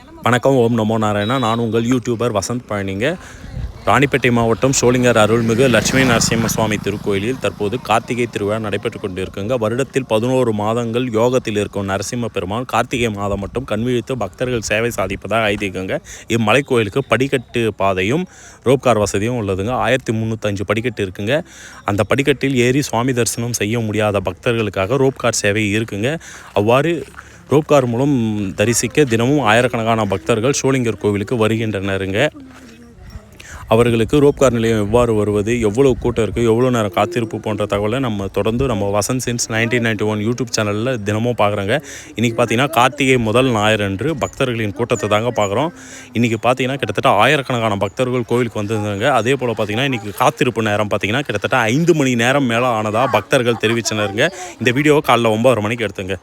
வணக்கம் ஓம் நமோ நாராயணா. நான் உங்கள் யூடியூபர் வசந்த் பழனிங்க. ராணிப்பேட்டை மாவட்டம் சோளிங்கர் அருள்மிகு லட்சுமி நரசிம்ம சுவாமி திருக்கோயிலில் தற்போது கார்த்திகை திருவிழா நடைபெற்று கொண்டிருக்குங்க. வருடத்தில் பதினோரு மாதங்கள் யோகத்தில் இருக்கும் நரசிம்ம பெருமாள் கார்த்திகை மாதம் மட்டும் கண்விழித்து பக்தர்கள் சேவை சாதிப்பதாக ஐதீகங்க. இம்மலை கோயிலுக்கு படிக்கட்டு பாதையும் ரோப்கார் வசதியும் உள்ளதுங்க. ஆயிரத்தி முந்நூற்றஞ்சு படிக்கட்டு இருக்குங்க. அந்த படிக்கட்டில் ஏறி சுவாமி தரிசனம் செய்ய முடியாத பக்தர்களுக்காக ரோப்கார் சேவை இருக்குங்க. அவ்வாறு ரோப்கார் மூலம் தரிசிக்க தினமும் ஆயிரக்கணக்கான பக்தர்கள் சோளிங்கர் கோவிலுக்கு வருகின்றனருங்க. அவர்களுக்கு ரோப்கார் நிலையம் எவ்வாறு வருவது எவ்வளோ கூட்டம் இருக்குது எவ்வளோ நேரம் காத்திருப்பு போன்ற தகவலை நம்ம தொடர்ந்து நம்ம Vasanth since nineteen ninety one YouTube சேனலில் தினமும் பார்க்குறாங்க இன்றைக்கி பார்த்தீங்கன்னா கார்த்திகை முதல் ஞாயிறன்று பக்தர்களின் கூட்டத்தை தாங்க பார்க்குறோம் இன்றைக்கி பார்த்தீங்கன்னா கிட்டத்தட்ட ஆயிரக்கணக்கான பக்தர்கள் கோவிலுக்கு வந்திருந்தாங்க அதே போல் பார்த்தீங்கன்னா இன்றைக்கி காத்திருப்பு நேரம் பார்த்தீங்கன்னா கிட்டத்தட்ட ஐந்து மணி நேரம் மேலே ஆனதாக பக்தர்கள் தெரிவிச்சனருங்க. இந்த வீடியோவை காலைல ஒம்பது மணிக்கு எடுத்துங்க.